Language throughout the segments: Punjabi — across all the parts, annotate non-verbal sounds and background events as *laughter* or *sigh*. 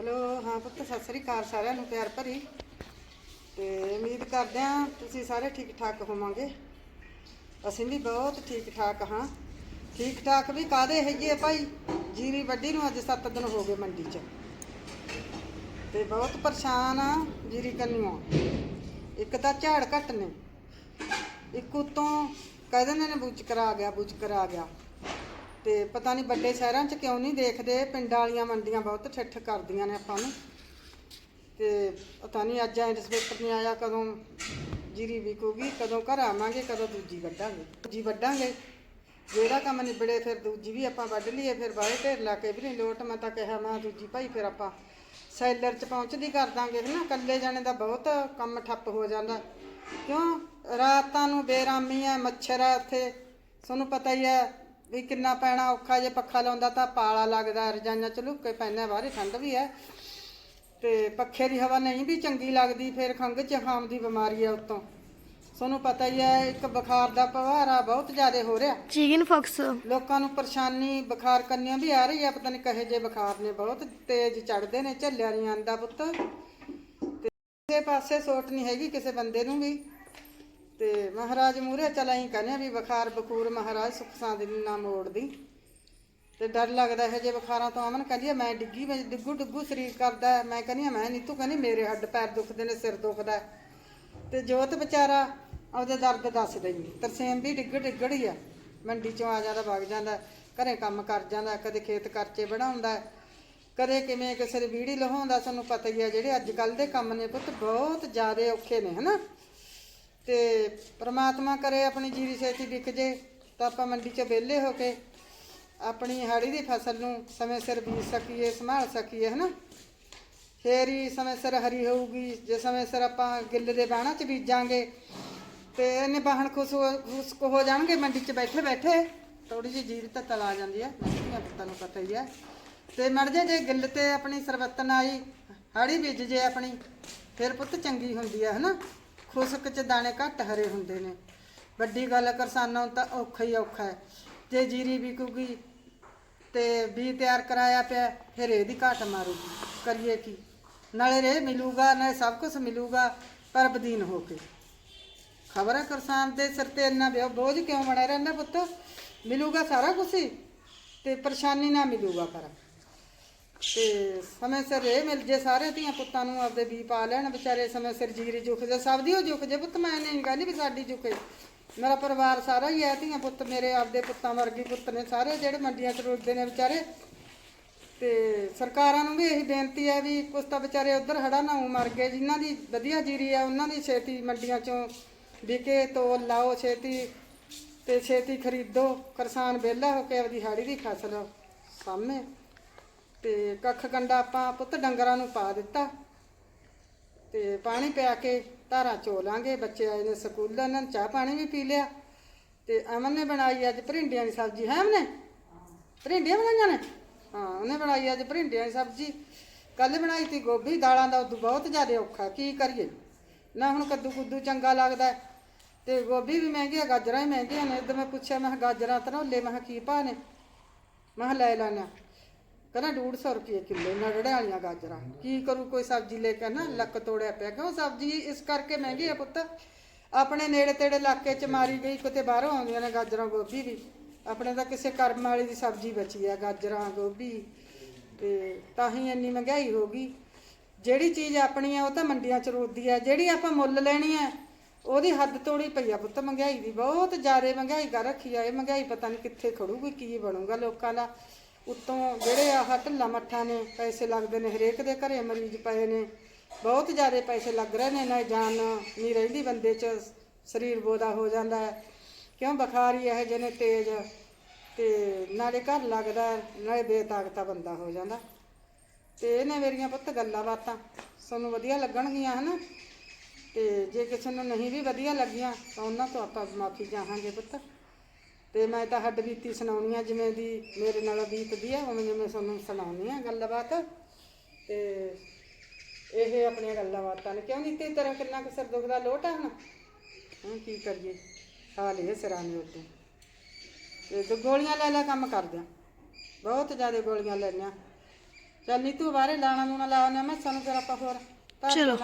ਹੈਲੋ, ਹਾਂ ਪੁੱਤ, ਸਤਿ ਸ੍ਰੀ ਅਕਾਲ ਸਾਰਿਆਂ ਨੂੰ, ਪਿਆਰ ਭਰੀ। ਤੇ ਉਮੀਦ ਕਰਦੇ ਹਾਂ ਤੁਸੀਂ ਸਾਰੇ ਠੀਕ ਠਾਕ ਹੋਵਾਂਗੇ। ਅਸੀਂ ਵੀ ਬਹੁਤ ਠੀਕ ਠਾਕ ਹਾਂ। ਠੀਕ ਠਾਕ ਵੀ ਕਾਦੇ ਹੈਗੇ ਆ ਭਾਈ? ਜੀਰੀ ਵੱਡੀ ਨੂੰ ਅੱਜ 7 ਦਿਨ ਹੋ ਗਏ ਮੰਡੀ 'ਚ। ਤੇ ਬਹੁਤ ਪਰੇਸ਼ਾਨ ਆ ਜੀਰੀ ਕੰਨਿਓ। ਇੱਕ ਤਾਂ ਝਾੜ ਘੱਟ ਨੇ। ਇੱਕ ਉਤੋਂ ਕਹਿੰਦੇ ਨੇ ਬੁੱਚ ਕਰਾ ਗਿਆ ਬੁੱਚ ਕਰਾ ਗਿਆ। ਤੇ ਪਤਾ ਨਹੀਂ ਵੱਡੇ ਸ਼ਹਿਰਾਂ 'ਚ ਕਿਉਂ ਨਹੀਂ ਦੇਖਦੇ, ਪਿੰਡਾਂ ਵਾਲੀਆਂ ਮੰਡੀਆਂ ਬਹੁਤ ਠੱਠ ਕਰਦੀਆਂ ਨੇ ਆਪਾਂ ਨੂੰ। ਤੇ ਪਤਾ ਨਹੀਂ ਅੱਜ ਐਂ ਇੰਸਪੈਕਟਰ ਨਹੀਂ ਆਇਆ ਕਦੋਂ ਜੀਰੀ ਵਿਕੂਗੀ, ਕਦੋਂ ਘਰ ਆਵਾਂਗੇ, ਕਦੋਂ ਦੂਜੀ ਵੱਢਾਂਗੇ। ਦੂਜੀ ਵੱਢਾਂਗੇ, ਜਿਹੜਾ ਕੰਮ ਨਿਬੜੇ ਫਿਰ ਦੂਜੀ ਵੀ ਆਪਾਂ ਵੱਢ ਲਈਏ, ਫਿਰ ਬਾਹਰ ਢੇਰ ਲਾ ਕੇ ਵੀ ਨਹੀਂ ਲੋਟ, ਮੈਂ ਤਾਂ ਕਿਹਾ ਮੈਂ ਦੂਜੀ ਭਾਈ ਫਿਰ ਆਪਾਂ ਸੈਲਰ 'ਚ ਪਹੁੰਚਦੀ ਕਰ ਦਾਂਗੇ ਹਨਾ, ਇਕੱਲੇ ਜਾਣੇ ਦਾ ਬਹੁਤ ਕੰਮ ਠੱਪ ਹੋ ਜਾਂਦਾ। ਕਿਉਂ? ਰਾਤਾਂ ਨੂੰ ਬੇਰਾਮੀ ਹੈ ਮੱਛਰ ਹੈ ਇੱਥੇ, ਤੁਹਾਨੂੰ ਪਤਾ ਹੀ ਹੈ ਵੀ ਕਿੰਨਾ ਪੈਣਾ ਔਖਾ ਜੇ ਪੱਖਾ ਲਾਉਂਦਾ ਤਾਂ ਪਾਲਾ ਲੱਗਦਾ ਰਜਾਈਆਂ ਚ ਲੁੱਕ ਕੇ ਪੈਣਾ ਬਾਹਰ ਠੰਡ ਵੀ ਹੈ। ਤੇ ਪੱਖੇ ਦੀ ਹਵਾ ਨਹੀਂ ਵੀ ਚੰਗੀ ਲੱਗਦੀ ਫਿਰ ਖੰਘ ਜ਼ੁਕਾਮ ਦੀ ਬਿਮਾਰੀ ਹੈ ਉਤੋਂ। ਤੁਹਾਨੂੰ ਪਤਾ ਹੀ ਹੈ ਇੱਕ ਬੁਖਾਰ ਦਾ ਪਵਾਰਾ ਬਹੁਤ ਜ਼ਿਆਦਾ ਹੋ ਰਿਹਾ। Chicken pox. ਲੋਕਾਂ ਨੂੰ ਪਰੇਸ਼ਾਨੀ ਬੁਖਾਰ ਕੰਨਿਆਂ ਵੀ ਆ ਰਹੀ ਹੈ ਪਤਾ ਨਹੀਂ ਕਹੇ ਜੇ ਬੁਖਾਰ ਨੇ ਬਹੁਤ ਤੇਜ਼ ਚੜਦੇ ਨੇ ਝੱਲਿਆ ਨਹੀਂ ਆਂਦਾ ਪੁੱਤ। ਤੇ ਕਿਸੇ ਪਾਸੇ ਸੋਟ ਨਹੀਂ ਹੈਗੀ ਕਿਸੇ ਬੰਦੇ ਨੂੰ ਵੀ। ਤੇ ਮਹਾਰਾਜ ਮੂਰੇ ਅਸੀਂ ਕਹਿੰਦੇ ਆ ਵੀ ਬੁਖਾਰ ਬਖੂਰ ਮਹਾਰਾਜ ਸੁੱਖ ਸਾਂਦ ਦੀ ਨਾ ਮੋੜਦੀ। ਤੇ ਡਰ ਲੱਗਦਾ ਹੈ ਜੇ ਬੁਖਾਰਾਂ ਤੋਂ ਅਮਨ ਕਹਿੰਦੀ ਆ, ਮੈਂ ਡਿੱਗੀ ਮੈਂ ਡਿੱਗੂ ਡਿੱਗੂ ਸਰੀਰ ਕਰਦਾ ਮੈਂ ਕਹਿੰਦੀ ਆ, ਮੈਂ ਨਹੀਂ ਤੂੰ ਕਹਿੰਦੀ ਮੇਰੇ ਹੱਡ ਪੈਰ ਦੁਖਦੇ ਨੇ ਸਿਰ ਦੁਖਦਾ ਹੈ। ਤੇ ਜੋਤ ਵਿਚਾਰਾ ਆਪਦੇ ਦਰਦ ਦੱਸਦਾ ਹੀ ਤਰਸੇਮ ਵੀ ਡਿੱਗ ਡਿੱਗੜ ਹੀ ਆ। ਮੰਡੀ ਚੋਂ ਆ ਜਾਂਦਾ ਵਗ ਜਾਂਦਾ ਘਰੇ ਕੰਮ ਕਰ ਜਾਂਦਾ ਕਦੇ ਖੇਤ ਕਰਚੇ ਬਣਾਉਂਦਾ ਕਦੇ ਕਿਵੇਂ ਕਿਸੇ ਦੀ ਵੀੜੀ ਲਹਾਉਂਦਾ ਸਾਨੂੰ ਪਤਾ ਹੀ ਆ ਜਿਹੜੇ ਅੱਜ ਕੱਲ ਦੇ ਕੰਮ ਨੇ ਪੁੱਤ ਬਹੁਤ ਜ਼ਿਆਦਾ ਔਖੇ ਨੇ ਹਨਾ? ਤੇ ਪ੍ਰਮਾਤਮਾ ਕਰੇ ਆਪਣੀ ਜੀਰੀ ਛੇਤੀ ਵਿਕ ਜੇ, ਤਾਂ ਆਪਾਂ ਮੰਡੀ 'ਚ ਵਿਹਲੇ ਹੋ ਕੇ ਆਪਣੀ ਹਾੜੀ ਦੀ ਫਸਲ ਨੂੰ ਸਮੇਂ ਸਿਰ ਬੀਜ ਸਕੀਏ, ਸੰਭਾਲ ਸਕੀਏ, ਹਨਾ? ਫੇਰ ਹੀ ਸਮੇਂ ਸਿਰ ਹਰੀ ਹੋਊਗੀ, ਜੇ ਸਮੇਂ ਸਿਰ ਆਪਾਂ ਗਿੱਲ ਦੇ ਬਾਣਾ 'ਚ ਬੀਜਾਂਗੇ, ਤੇ ਇਹਨੇ ਬਾਹਣ ਖੁਸ਼ ਹੋ, ਖੁਸ਼ਕ ਹੋ ਜਾਣਗੇ ਮੰਡੀ 'ਚ ਬੈਠੇ ਬੈਠੇ ਥੋੜੀ ਜਿਹੀ ਜੀਰੀ ਤਾਂ ਆ ਜਾਂਦੀ ਹੈ ਮਹਿੰਗੀਆਂ ਪੁੱਤਾਂ ਨੂੰ ਪਤਾ ਹੀ ਹੈ ਤੇ ਮੜ ਜੇ ਜੇ ਗਿੱਲ ਤੇ ਆਪਣੀ ਸਰਬੱਤਨ ਆਈ ਹਾੜੀ ਬੀਜ ਜੇ ਆਪਣੀ, ਫਿਰ ਪੁੱਤ ਚੰਗੀ ਹੁੰਦੀ ਹੈ ਹਨਾ? ਖੁਸ਼ਕ 'ਚ ਦਾਣੇ ਘੱਟ ਹਰੇ ਹੁੰਦੇ ਨੇ। ਵੱਡੀ ਗੱਲ ਕਿਸਾਨਾਂ ਨੂੰ ਤਾਂ ਔਖਾ ਹੀ ਔਖਾ ਹੈ। ਜੇ ਜੀਰੀ ਵਿਕੂਗੀ ਤੇ ਵੀ ਤਿਆਰ ਕਰਾਇਆ ਪਿਆ, ਫਿਰ ਇਹਦੀ ਘਾਟ ਮਾਰੂਗੀ। ਕਰੀਏ ਕੀ? ਨਾਲੇ ਰੇ ਮਿਲੂਗਾ, ਨਾਲੇ ਸਭ ਕੁਝ ਮਿਲੂਗਾ, ਪਰ ਬਦੀਨ ਹੋ ਕੇ। ਖਬਰ ਹੈ ਕਿਸਾਨ ਦੇ ਸਿਰ ਤੇ ਇੰਨਾ ਵਿਆਹ ਬੋਝ ਕਿਉਂ ਬਣਿਆ ਰਹਿੰਦਾ ਪੁੱਤ? ਮਿਲੂਗਾ ਸਾਰਾ ਕੁਝ ਹੀ, ਤੇ ਪਰੇਸ਼ਾਨੀ ਨਾ ਮਿਲੂਗਾ ਪਰ। ਤੇ ਸਮੇਂ ਸਿਰ ਇਹ ਮਿਲ ਜੇ ਸਾਰੇ ਧੀਆਂ ਪੁੱਤਾਂ ਨੂੰ ਆਪਦੇ ਵੀ ਪਾ ਲੈਣ, ਵਿਚਾਰੇ ਸਮੇਂ ਸਿਰ ਜੀਰੀ ਜੁਖ ਜੇ, ਸਭ ਦੀ ਉਹ ਜੁਖ ਜੇ। ਪੁੱਤ, ਮੈਂ ਨਹੀਂ ਕਹਿੰਦੀ ਵੀ ਸਾਡੀ ਜੁਖੇ ਮੇਰਾ ਪਰਿਵਾਰ ਸਾਰਾ ਹੀ ਹੈ ਧੀਆਂ ਪੁੱਤ, ਮੇਰੇ ਆਪਦੇ ਪੁੱਤਾਂ ਵਰਗੇ ਪੁੱਤ ਨੇ ਸਾਰੇ ਜਿਹੜੇ ਮੰਡੀਆਂ 'ਚ ਰੁਲਦੇ ਨੇ ਵਿਚਾਰੇ। ਤੇ ਸਰਕਾਰਾਂ ਨੂੰ ਵੀ ਇਹੀ ਬੇਨਤੀ ਹੈ ਵੀ ਕੁਛ ਤਾਂ ਵਿਚਾਰੇ ਉਧਰ ਹੜਾ ਨਾ ਮਰ ਗਏ। ਜਿਨ੍ਹਾਂ ਦੀ ਵਧੀਆ ਜੀਰੀ ਆ ਉਹਨਾਂ ਦੀ ਛੇਤੀ ਮੰਡੀਆਂ 'ਚੋਂ ਵਿਕੇ, ਤੋਲ ਲਾਓ, ਛੇਤੀ ਤੇ ਛੇਤੀ ਖਰੀਦੋ। ਕਿਸਾਨ ਵਿਹਲਾ ਹੋ ਕੇ ਆਪਦੀ ਹਾੜੀ ਦੀ ਫਸਲ ਸਾਹਮਣੇ। ਤੇ ਕੱਖ ਕੰਡਾ ਆਪਾਂ ਪੁੱਤ ਡੰਗਰਾਂ ਨੂੰ ਪਾ ਦਿੱਤਾ। ਤੇ ਪਾਣੀ ਪਿਆ ਕੇ ਧਾਰਾਂ ਚੋ ਲਾਂਗੇ ਬੱਚੇ ਆਏ ਨੇ ਸਕੂਲ ਇਹਨਾਂ ਨੇ ਚਾਹ ਪਾਣੀ ਵੀ ਪੀ ਲਿਆ। ਤੇ ਅਮਨ ਨੇ ਬਣਾਈ ਅੱਜ ਭਰਿੰਡੀਆਂ ਦੀ ਸਬਜ਼ੀ ਹੈ ਨੇ ਭਰਿੰਡੀਆਂ ਬਣਾਈਆਂ ਨੇ? ਹਾਂ ਉਹਨੇ ਬਣਾਈ ਅੱਜ ਭਰਿੰਡੀਆਂ ਦੀ ਸਬਜ਼ੀ। ਕੱਲ ਬਣਾਈ ਤੀ ਗੋਭੀ ਦਾਲਾਂ ਦਾ ਉਦੋਂ ਬਹੁਤ ਜ਼ਿਆਦਾ ਔਖਾ ਕੀ ਕਰੀਏ? ਨਾ ਹੁਣ ਕੱਦੂ ਕੁੱਦੂ ਚੰਗਾ ਲੱਗਦਾ। ਹੈ, ਤੇ ਗੋਭੀ ਵੀ ਮਹਿੰਗੀ ਆ ਗਾਜਰਾਂ ਵੀ ਮਹਿੰਗੀਆਂ ਨੇ। ਇਦਾਂ ਮੈਂ ਪੁੱਛਿਆ ਮੈਂ ਕਿਹਾ ਗਾਜਰਾਂ ਤਰੋਲੇ ਮੈਂ ਕਿਹਾ ਕੀ ਭਾਅ ਨੇ? ਮੈਂ ਕਿਹਾ ਲੈ ਲੈਣਾ ਕਹਿੰਦਾ 150 ਰੁਪਏ ਕਿਲੋ ਨੜੜੇ ਵਾਲੀਆਂ ਗਾਜਰਾਂ। ਕੀ ਕਰੂ ਕੋਈ ਸਬਜ਼ੀ ਲੈ ਕੇ ਨਾ ਲੱਕ ਤੋੜਿਆ ਪਿਆ। ਕਿਉਂ ਸਬਜ਼ੀ ਇਸ ਕਰਕੇ ਮਹਿੰਗੀ ਆ ਪੁੱਤ? ਆਪਣੇ ਨੇੜੇ ਤੇੜੇ ਇਲਾਕੇ ਚ ਮਾਰੀ ਗਈ, ਕਿਤੇ ਬਾਹਰੋਂ ਆਉਂਦੀਆਂ ਨੇ ਗਾਜਰਾਂ ਗੋਭੀ ਵੀ। ਆਪਣੇ ਤਾਂ ਕਿਸੇ ਕਰਮ ਵਾਲੀ ਦੀ ਸਬਜ਼ੀ ਬਚੀ ਆ, ਗਾਜਰਾਂ, ਗੋਭੀ। ਤੇ ਤਾਂ ਹੀ ਇੰਨੀ ਮਹਿੰਗਾਈ ਹੋ ਗਈ। ਜਿਹੜੀ ਚੀਜ਼ ਆਪਣੀ ਆ, ਉਹ ਤਾਂ ਮੰਡੀਆਂ ਚ ਰੋਦੀ ਆ। ਜਿਹੜੀ ਆਪਾਂ ਮੁੱਲ ਲੈਣੀ ਆ, ਉਹਦੀ ਹੱਦ ਤੋੜੀ ਪਈ ਆ ਪੁੱਤ ਮਹਿੰਗਾਈ ਦੀ। ਬਹੁਤ ਜ਼ਿਆਦਾ ਮਹਿੰਗਾਈ ਕਰ ਰੱਖੀ ਆ। ਇਹ ਮਹਿੰਗਾਈ ਪਤਾ ਨਹੀਂ ਕਿੱਥੇ ਖੜੂਗੀ, ਕੀ ਬਣੂਗਾ ਲੋਕਾਂ ਦਾ। ਉੱਤੋਂ ਜਿਹੜੇ ਆਹ ਢਿੱਲਾ ਮੱਠਾਂ ਨੇ, ਪੈਸੇ ਲੱਗਦੇ ਨੇ, ਹਰੇਕ ਦੇ ਘਰੇ ਮਰੀਜ਼ ਪਏ ਨੇ। ਬਹੁਤ ਜ਼ਿਆਦਾ ਪੈਸੇ ਲੱਗ ਰਹੇ ਨੇ ਨਾ ਜਾਨ ਨਹੀਂ ਰਹਿੰਦੀ ਬੰਦੇ 'ਚ, ਸਰੀਰ ਬੋਦਾ ਹੋ ਜਾਂਦਾ ਹੈ। ਕਿਉਂ ਬੁਖਾਰ ਹੀ ਇਹ ਜਿਹੇ ਨੇ ਤੇਜ਼, ਤੇ ਨਾਲੇ ਘਰ ਲੱਗਦਾ ਨਾਲੇ ਬੇਤਾਕਤਾ ਬੰਦਾ ਹੋ ਜਾਂਦਾ। ਤੇ ਇਹਨੇ ਮੇਰੀਆਂ ਪੁੱਤ ਗੱਲਾਂ ਬਾਤਾਂ, ਸਾਨੂੰ ਵਧੀਆ ਲੱਗਣਗੀਆਂ, ਹਨਾ? ਤੇ ਜੇ ਕਿਸੇ ਨੂੰ ਨਹੀਂ ਵੀ ਵਧੀਆ ਲੱਗੀਆਂ, ਤਾਂ ਉਹਨਾਂ ਤੋਂ ਆਪਾਂ ਮਾਫੀ ਚਾਹਾਂਗੇ ਪੁੱਤ। ਤੇ ਮੈਂ ਤਾਂ ਹੱਡ ਬੀਤੀ ਸੁਣਾਉਣੀ ਆ ਜਿਵੇਂ ਦੀ ਮੇਰੇ ਨਾਲ ਬੀਤਦੀ ਆ ਉਵੇਂ ਜਿਵੇਂ ਤੁਹਾਨੂੰ ਸੁਣਾਉਣੀ ਆ ਗੱਲਬਾਤ। ਤੇ ਇਹ ਆਪਣੀਆਂ ਗੱਲਾਂ ਬਾਤਾਂ ਨੇ। ਕਿਉਂ ਨਹੀਂ ਤੇ ਤਰ੍ਹਾਂ ਕਿੰਨਾ ਕੁ ਸਿਰ ਦੁਖਦਾ? ਲੋਟ ਆ ਹੁਣ? ਹੁਣ ਕੀ ਕਰੀਏ? ਹਾਲ ਇਹ ਸਿਰਾਂ ਨੇ ਉਦੋਂ ਤੇ ਦੋ ਗੋਲੀਆਂ ਲੈ ਲੈ ਕੰਮ ਕਰਦਿਆਂ ਬਹੁਤ ਜ਼ਿਆਦਾ ਗੋਲੀਆਂ ਲੈਣੀਆਂ ਚੱਲ ਨੀ ਤੂੰ ਬਾਹਰੇ ਲਾਣਾ ਲੂਣਾ ਲਾਉਣਾ ਮੈਂ ਸਾਨੂੰ ਫਿਰ ਆਪਾਂ ਹੋਰ ਚਲੋ।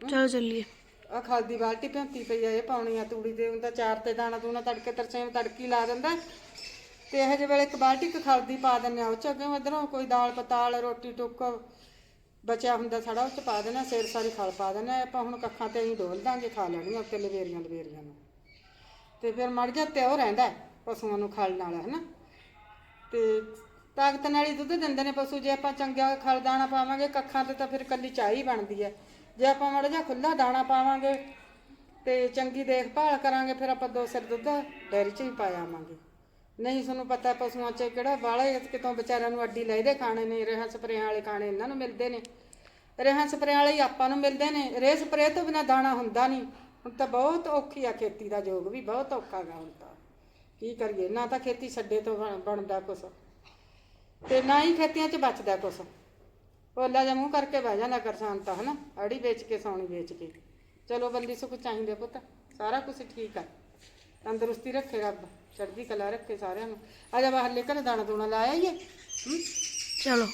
ਚਲੋ ਚੱਲੀਏ। ਆ ਖਾਦੀ ਬਾਲਟੀ ਭੰਤੀ ਪਈ ਆ, ਇਹ ਪਾਉਣੀ ਆ ਤੂੜੀ ਦੇ ਹੁੰਦਾ ਚਾਰ ਤੇ ਦਾਣਾ ਦੂਣਾ ਤੜਕੇ ਤਰਸੇਮ ਤੜਕੀ ਲਾ ਦਿੰਦਾ। ਤੇ ਇਹ ਜਿਹੇ ਵੇਲੇ ਇੱਕ ਬਾਲਟੀ ਕ ਖਲਦੀ ਪਾ ਦਿੰਨੇ ਆ, ਉਹ ਚ ਅੱਗੇ ਇਧਰੋਂ ਕੋਈ ਦਾਲ ਪਤਾਲ, ਰੋਟੀ ਟੁੱਕ ਬਚਿਆ ਹੁੰਦਾ ਸਾਡਾ ਉਹ ਚ ਪਾ ਦੇਣਾ ਸਿਰ ਸਾਰੀ ਖਲ ਪਾ ਦੇਣਾ ਆਪਾਂ ਹੁਣ ਕੱਖਾਂ ਤੇ ਅਸੀਂ ਡੋਲ ਦਾਂਗੇ, ਖਾ ਲੈਣੀਆਂ ਉੱਤੇ ਲਵੇਰੀਆਂ ਲਵੇਰੀਆਂ ਨੂੰ। ਤੇ ਫਿਰ ਮੜ ਜਾ ਤੇ ਉਹ ਰਹਿੰਦਾ ਪਸ਼ੂਆਂ ਨੂੰ ਖਲ ਨਾਲ ਹੈ ਨਾ ਤੇ ਤਾਕਤ ਨਾਲ ਹੀ ਦੁੱਧ ਦਿੰਦੇ ਨੇ ਪਸ਼ੂ, ਜੇ ਆਪਾਂ ਚੰਗਾ ਖਲ ਦਾਣਾ ਪਾਵਾਂਗੇ, ਕੱਖਾਂ ਤੇ ਤਾਂ ਫਿਰ ਕੱਲੀ ਚਾਹ ਹੀ ਬਣਦੀ ਹੈ। ਜੇ ਆਪਾਂ ਮੜ ਜਿਹਾ ਖੁੱਲਾ ਦਾਣਾ ਪਾਵਾਂਗੇ ਤੇ ਚੰਗੀ ਦੇਖਭਾਲ ਕਰਾਂਗੇ, ਫਿਰ ਆਪਾਂ ਦੋ ਸਿਰ ਦੁੱਧ ਡੈਰੀ 'ਚ ਹੀ ਪਾ ਆਵਾਂਗੇ। ਨਹੀਂ, ਤੁਹਾਨੂੰ ਪਤਾ ਪਸ਼ੂਆਂ 'ਚ ਕਿਹੜਾ ਵਾਲੇ ਕਿਤੋਂ ਵਿਚਾਰਿਆਂ ਨੂੰ ਅੱਡੀ ਲੈਦੇ ਖਾਣੇ ਨੇ, ਰੇਹਾਂ ਸਪਰੇਆਂ ਵਾਲੇ ਖਾਣੇ ਇਹਨਾਂ ਨੂੰ ਮਿਲਦੇ ਨੇ। ਰੇਹਾਂ ਸਪਰੇਆਂ ਵਾਲੇ ਹੀ ਆਪਾਂ ਨੂੰ ਮਿਲਦੇ ਨੇ। ਰੇਹ ਸਪਰੇ ਤੋਂ ਬਿਨਾ ਦਾਣਾ ਹੁੰਦਾ ਨਹੀਂ। ਹੁਣ ਤਾਂ ਬਹੁਤ ਔਖੀ ਆ ਖੇਤੀ ਦਾ ਯੋਗ ਵੀ, ਬਹੁਤ ਔਖਾ ਗਾ ਹੁਣ ਤਾਂ। ਕੀ ਕਰੀਏ, ਨਾ ਤਾਂ ਖੇਤੀ ਛੱਡੇ ਤੋਂ ਬਣਦਾ ਕੁਛ। ਤੇ ਨਾ ਹੀ ਖੇਤੀਆਂ 'ਚ ਬਚਦਾ ਕੁਛ। ਪੋਲਾ ਜਿਹਾ ਮੂੰਹ ਕਰਕੇ ਬਹਿ ਜਾਂਦਾ ਕਿਸਾਨ ਤਾਂ ਹਨਾ? ਆੜੀ ਵੇਚ ਕੇ ਸੌਣੀ ਵੇਚ ਕੇ। ਚਲੋ ਬੰਦੀ ਸੁਖ ਚਾਹੀਦੇ ਪੁੱਤ। ਸਾਰਾ ਕੁਝ ਠੀਕ ਆ। ਤੰਦਰੁਸਤੀ ਰੱਖੇ ਰੱਬ। ਚੜ੍ਹਦੀ ਕਲਾ ਰੱਖੇ ਸਾਰਿਆਂ ਨੂੰ। ਆ ਜਾ ਬਾਹਰ ਲੈ ਕੇ ਦਾਣਾ ਦੂਣਾ ਲਾਇਆ ਹੀ ਹੈ? ਚਲੋ।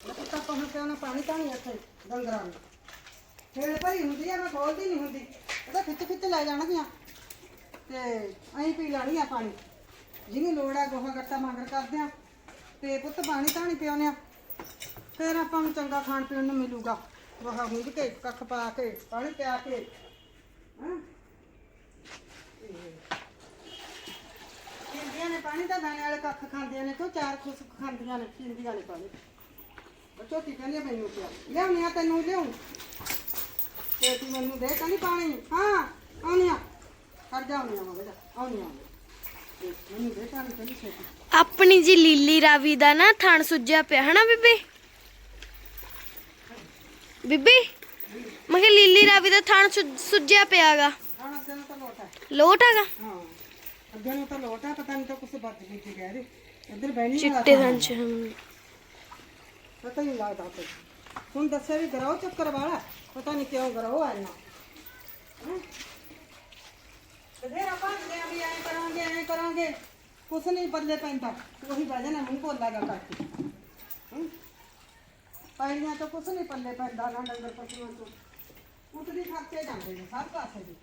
ਪੁੱਤ ਆਪਾਂ ਹੁਣ ਕਿਉਂ ਨਾ ਪਾਣੀ ਤਾਂ ਨਹੀਂ ਇੱਥੇ ਡੰਗਰਾਂ ਨੂੰ। ਫੇਰ ਭਰੀ ਹੁੰਦੀ ਆ ਮੈਂ ਖੋਲਦੀ ਨਹੀਂ ਹੁੰਦੀ। ਉਹਦਾ ਖਿੱਚ ਖਿੱਚ ਲੈ ਜਾਣਗੀਆਂ। ਤੇ ਅਸੀਂ ਪੀ ਲੈਣੀ ਆ ਪਾਣੀ। ਜਿਹਨੂੰ ਲੋੜ ਆ ਗੋਹਾ ਗੱਟਾ ਮੰਗਰ ਕਰਦੇ ਆ। ਤੇ ਪੁੱਤ ਪਾਣੀ ਤਾਂ ਨਹੀਂ ਪਿਆਉਂਦੇ ਆ। ਫਿਰ ਆਪਾਂ ਨੂੰ ਚੰਗਾ ਖਾਣ ਪੀਣ ਨੂੰ ਮਿਲੂਗਾ। ਗੋਹਾ ਹੁੰਦ ਕੇ, ਕੱਖ ਪਾ ਕੇ, ਪਾਣੀ ਪਿਆ ਕੇ। ਹਾਂ? ਪੀਂਦੀਆਂ ਨੇ ਪਾਣੀ ਤਾਂ, ਦਾਣੇ ਵਾਲੇ ਕੱਖ ਖਾਂਦੀਆਂ ਨੇ, ਕਿਉਂ ਚਾਰ ਖੁਸ਼ ਖਾਂਦੀਆਂ ਨੇ, ਪੀਂਦੀਆਂ ਨੇ ਪਾਣੀ। ਉਹ ਝੋਟੀ ਕਹਿੰਦੀ ਆ ਮੈਨੂੰ ਪਿਆ ਲਿਆਉਣੀ ਆ ਤੈਨੂੰ, ਲਿਆਉਂ। ਤੇ ਤੂੰ ਮੈਨੂੰ ਦੇ ਕਹਿੰਦੀ ਪਾਣੀ। ਹਾਂ, ਆਉਣੀ ਆ। ਖੜ ਜਾ, ਆਉਣੀ ਆ ਬੇਟਾ ਆਉਣੀ ਆ। ਮੈਨੂੰ ਦੇ ਪਾਣੀ, ਕਹਿੰਦੀ ਛੇਤੀ। ਆਪਣੀ ਜੀ ਲੀਲੀ ਰਾਵੀ ਦਾ ਨਾ ਥਣ ਸੁੱਜਿਆ ਪਿਆ, ਹਨਾ ਬੀਬੀ? ਬੀਬੀ ਮੈਂ ਕਿਹਾ ਲੀਲੀ ਰਾਵੀ ਦਾ ਥਣ ਸੁ- ਸੁੱਜਿਆ ਪਿਆਗਾ। ਆਣਾ ਅੱਗੇ ਨੂੰ ਤਾਂ ਲੋਟ ਹੈ। ਲੋਟ ਹੈਗਾ? ਹਾਂ ਅੱਗੇ ਨੂੰ ਤਾਂ ਲੋਟ ਹੈ ਪਤਾ ਨਹੀਂ ਤਾਂ ਕੁਛ ਵੱਜ ਗਈ ਸੀ ਕਹਿ ਰਹੇ। ਇੱਧਰ ਬਹਿਣੀ ਵਾਲਾ ਚਿੱਟੇ ਥਾਂ ਥਣ ਹੈ। ਚ ਹਮ। ਪਤਾ ਨਹੀਂ ਲੱਗਦਾ ਕੁਝ ਹੁਣ ਦੱਸਿਆ ਵੀ ਗਰਾਓ ਚੱਕਰ ਵਾਲਾ ਪਤਾ ਨਹੀਂ ਕਿਉਂ ਗਰਾਓ ਆਇਆ ਤੇ ਫਿਰ ਆਪਾਂ ਜਿਹੜੇ ਵੀ ਐਂ ਕਰਾਂਗੇ ਐਂ ਕਰਾਂਗੇ। ਕੁਛ ਨਹੀਂ ਬਦਲੇ ਪੈਂਦਾ। ਉਹੀ ਬਹਿ ਜਾਣਾ ਮੂੰਹ ਭੋਲਾ ਗਾ ਕਰਕੇ ਹੂੰ ਪਾਈਆਂ ਤੋਂ ਕੁਛ ਨਹੀਂ ਪੱਲੇ ਪੈਂਦਾ ਨਾ ਡੰਗਰ ਪਸ਼ੂਆਂ ਤੋਂ ਉਤਰੀ ਖਰਚੇ ਜਾਂਦੇ ਨੇ ਸਭ ਪਾਸੇ ਦੇ।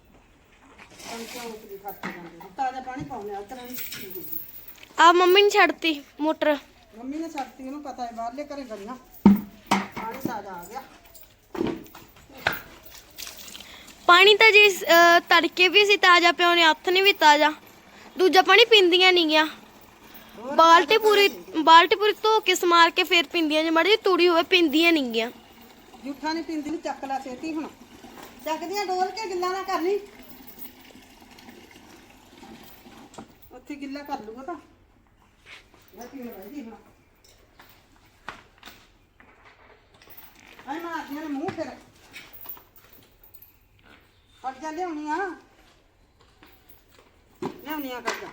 ਕੰਚਾ ਉਤਰੀ ਖਰਚੇ ਜਾਂਦੇ ਨੇ। ਤਾਜ਼ਾ ਪਾਣੀ ਪਾਉਣੇ ਆ ਤਰ੍ਹਾਂ ਨਹੀਂ ਆ ਮੰਮੀ ਨੇ ਛੱਡਤੀ ਮੋਟਰ। ਮੰਮੀ ਨੇ ਛੱਡਤੀ ਉਹਨੂੰ ਪਤਾ ਹੈ ਬਾਹਰਲੇ ਘਰੇ ਗਲੀਆਂ। ਪਾਣੀ ਤਾਜ਼ਾ ਆ ਗਿਆ। ਪਾਣੀ ਤਾਂ ਜੀ ਅਹ, ਤੜਕੇ ਵੀ ਅਸੀਂ ਤਾਜ਼ਾ ਪਿਉਨੇ ਹੱਥ ਨੇ ਵੀ ਤਾਜ਼ਾ। ਦੂਜਾ ਪਾਣੀ ਪੀਂਦੀਆਂ ਨਹੀਂ ਗਿਆ ਬਾਲਟੀ ਪੂਰੀ ਬਾਲਟੀ ਪੂਰੀ ਧੋ ਕੇ ਸਮਾਰ ਕੇ ਫੇਰ ਪੀਂਦੀਆਂ ਜੇ, ਮਾੜੀ ਤੂੜੀ ਹੋਵੇ, ਪੀਂਦੀਆਂ ਨਹੀਂ ਗਿਆ ਜੂਠਾ ਨਹੀਂ ਪਿੰਦੀ ਨੂੰ ਚੱਕ ਲੈ ਛੇਤੀ ਹੁਣ। ਚੱਕਦੀਆਂ ਡੋਲ ਕੇ ਗਿੱਲਾ ਨਾ ਕਰ ਲਈ ਉੱਥੇ ਗਿੱਲਾ ਕਰ ਲੂਗਾ ਤਾਂ। ਮੈਂ ਪੀਣ ਬੈਠੀ ਹੁਣ? ਆਈ ਮਾਰਦੀਆਂ ਨੇ ਮੂੰਹ ਫਿਰ। ਕੱਢ ਜਾ ਲਿਆਉਣੀ ਆ ਲਿਆਉਣੀ ਆ ਕੱਢ ਜਾ।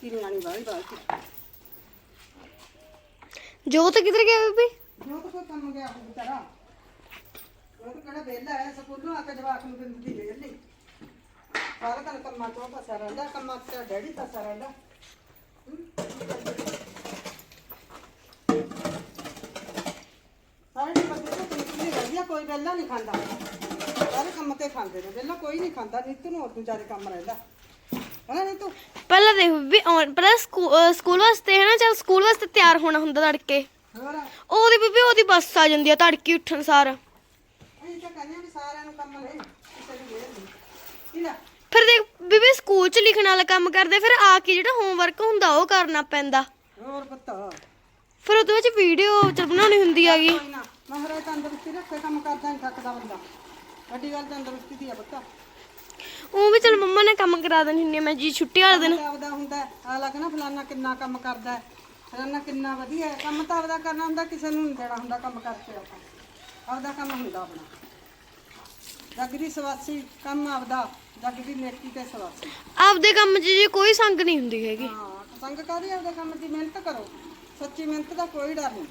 ਚੱਕੀ ਨਹੀਂ ਆਣੀ ਬਾਹਲੀ ਬਾਲਟੀ ਜੋਤ ਕਿੱਧਰ ਗਿਆ ਬੀਬੀ ਜੋ ਤਾਂ ਕੋਈ ਕੰਮ ਗਿਆ ਉਹ ਵਿਚਾਰਾ ਉਹ ਤਾਂ ਕਿਹੜਾ ਵਿਹਲਾ ਹੈ ਸਕੂਲੋਂ ਆ ਕੇ ਜਵਾਕ ਨੂੰ ਦਿੰਦੀ ਦੀ ਵਿਹਲੀ ਸਾਰਾ ਦਿਨ ਕੰਮਾਂ ਤੋਂ ਫਸਾ ਰਹਿੰਦਾ ਕੰਮਾਂ ਤੇ ਡੈਡੀ ਫਸਾ ਰਹਿੰਦਾ ਸਾਰੇ ਟੱਬਰ ਦੇ ਤੋਂ ਨਿਕਲੀ ਰਹਿੰਦੀ ਆ ਕੋਈ ਵਿਹਲਾ ਨਹੀਂ ਖਾਂਦਾ ਸਾਰੇ ਕੰਮ ਤੇ ਖਾਂਦੇ ਨੇ ਵਿਹਲਾ ਕੋਈ ਨਹੀਂ ਖਾਂਦਾ ਨਿੱਤ ਨੂੰ ਹੋਰ ਤੂੰ। ਪਹਿਲਾਂ ਦੇਖ ਆਉਣ- ਪਹਿਲਾਂ ਸਕੂ- ਅਹ, ਸਕੂਲ ਵਾਸਤੇ ਹੈ ਨਾ ਚਲ ਸਕੂਲ ਵਾਸਤੇ ਤਿਆਰ ਹੋਣਾ ਹੁੰਦਾ ਤੜਕੇ। ਹੋਰ? ਉਹਦੀ ਬੀਬੀ ਉਹਦੀ ਬੱਸ ਆ ਜਾਂਦੀ ਆ ਤੜਕੇ ਉੱਠਣ ਸਾਰ। ਅਸੀਂ ਤਾਂ ਕਹਿੰਦੇ ਆ ਵੀ ਸਾਰਿਆਂ ਨੂੰ ਕੰਮ ਲੈ ਕਿਸੇ ਨੂੰ ਵੇਰ ਨਹੀਂ। ਕਿਲਾ ਫਿਰ ਦੇਖ ਬੀਬੀ ਸਕੂਲ ਚ ਲਿਖਣ ਵਾਲਾ ਕੰਮ ਕਰਦੇ ਫਿਰ ਆ ਕੇ ਜਿਹੜਾ ਹੋਮਵਰਕ ਹੁੰਦਾ ਉਹ ਕਰਨਾ ਪੈਂਦਾ। ਹੋਰ ਪਤਾ? ਫਿਰ ਉਹਦੇ ਵਿੱਚ ਵੀਡੀਓ ਚ ਬਣਾਉਣੀ ਹੁੰਦੀ ਹੈਗੀ। ਕੋਈ ਨਾ ਮਹਾਰਾਜ ਤੰਦਰੁਸਤੀ ਰੱਖੇ ਕੰਮ ਕਰਦਾ ਨਹੀਂ ਥੱਕਦਾ ਬੰਦਾ। ਵੱਡੀ ਗੱਲ ਤੰਦਰੁਸਤੀ ਦੀ ਆ ਬੱਤਾ ਉਹ ਵੀ ਚਲ ਮੰਮਾ ਨੇ ਕੰਮ ਕਰਾ ਦੇਣੀ ਹੁੰਦੀ ਆ ਮੈਂ ਜੀ ਛੁੱਟੀ ਵਾਲੇ ਦਿਨ। ਆਪਦਾ ਹੁੰਦਾ ਆ ਲੱਗਣਾ ਫਲਾਨਾ ਕਿੰਨਾ ਕੰਮ ਕਰਦਾ ਹੈ। ਫਲਾਨਾ ਕਿੰਨਾ ਵਧੀਆ ਹੈ। ਕੰਮ ਤਾਂ ਆਪਦਾ ਕਰਨਾ ਹੁੰਦਾ ਕਿਸੇ ਨੂੰ ਨਹੀਂ ਦੇਣਾ ਹੁੰਦਾ ਕੰਮ ਕਰਕੇ ਆਪਾਂ। ਆਪਦਾ ਕੰਮ ਹੁੰਦਾ ਆਪਣਾ। ਜੱਗ ਦੀ ਸਵਾਸੀ ਕੰਮ ਆਪਦਾ ਜੱਗ ਦੀ ਨੇਕੀ ਤੇ ਸਵਾਸੀ। ਆਪਦੇ ਕੰਮ 'ਚ ਜੀ ਕੋਈ ਸੰਗ ਨਹੀਂ ਹੁੰਦੀ ਹੈਗੀ। ਹਾਂ ਸੰਗ ਕਾਦੀ ਆਪਦੇ ਕੰਮ ਦੀ ਮਿਹਨਤ ਕਰੋ। ਸੱਚੀ ਮਿਹਨਤ ਦਾ ਕੋਈ ਡਰ ਨਹੀਂ।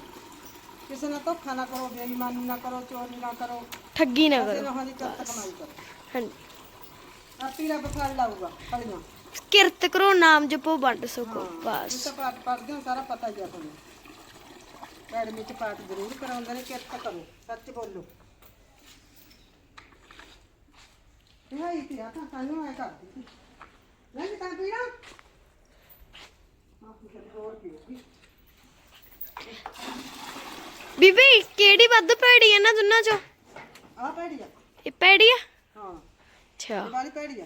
ਕਿਸੇ ਨਾਲ ਧੋਖਾ ਨਾ ਕਰੋ ਬੇਈਮਾਨੀ ਨਾ ਕਰੋ ਚੋਰੀ ਨਾ ਕਰੋ। ਠੱਗੀ ਨਾ ਕਿਸੇ ਕਰੋ। ਨਾਲ ਦੀ ਕਰਤ ਕਮਾਈ ਕਰੋ। ਹਾਂਜੀ। ਰਾਤੀ ਰੱਬ ਫਲ ਲਾਊਗਾ ਫਲੀਆਂ। ਕਿਰਤ ਕਰੋ ਨਾਮ ਜਪੋ ਵੰਡ ਸਕੋ ਬਸ। ਤਾਂ ਪਾਠ ਪੜ੍ਹਦੇ ਹੋ ਸਾਰਾ ਪਤਾ ਆ ਤੁਹਾਨੂੰ। ਅਕੈਡਮੀ ਚ ਪਾਠ ਜ਼ਰੂਰ ਕਰਾਉਂਦੇ ਨੇ ਕਿਰਤ ਕਰੋ ਸੱਚ ਬੋਲੋ। ਇਹ ਆਈ ਤੀ ਆ ਤਾਂ ਸਾਨੂੰ ਐ ਕਰਦੀ ਨਹੀਂ ਤਾਂ ਪੀਣਾ? ਆਹ ਫਿਰ ਹੋਰ ਪੀਓਗੀ ਬੀਬੀ ਕਿਹੜੀ ਵੱਧ ਭੈੜੀ ਹੈ ਨਾ ਦੋਨਾਂ ਚੋਂ? ਆ ਪੈੜੀ ਆ। ਇਹ ਭੈੜੀ ਆ? ਹਾਂ। ਅੱਛਾ। ਇਹ ਵਾਲੀ ਪੈੜੀ ਆ।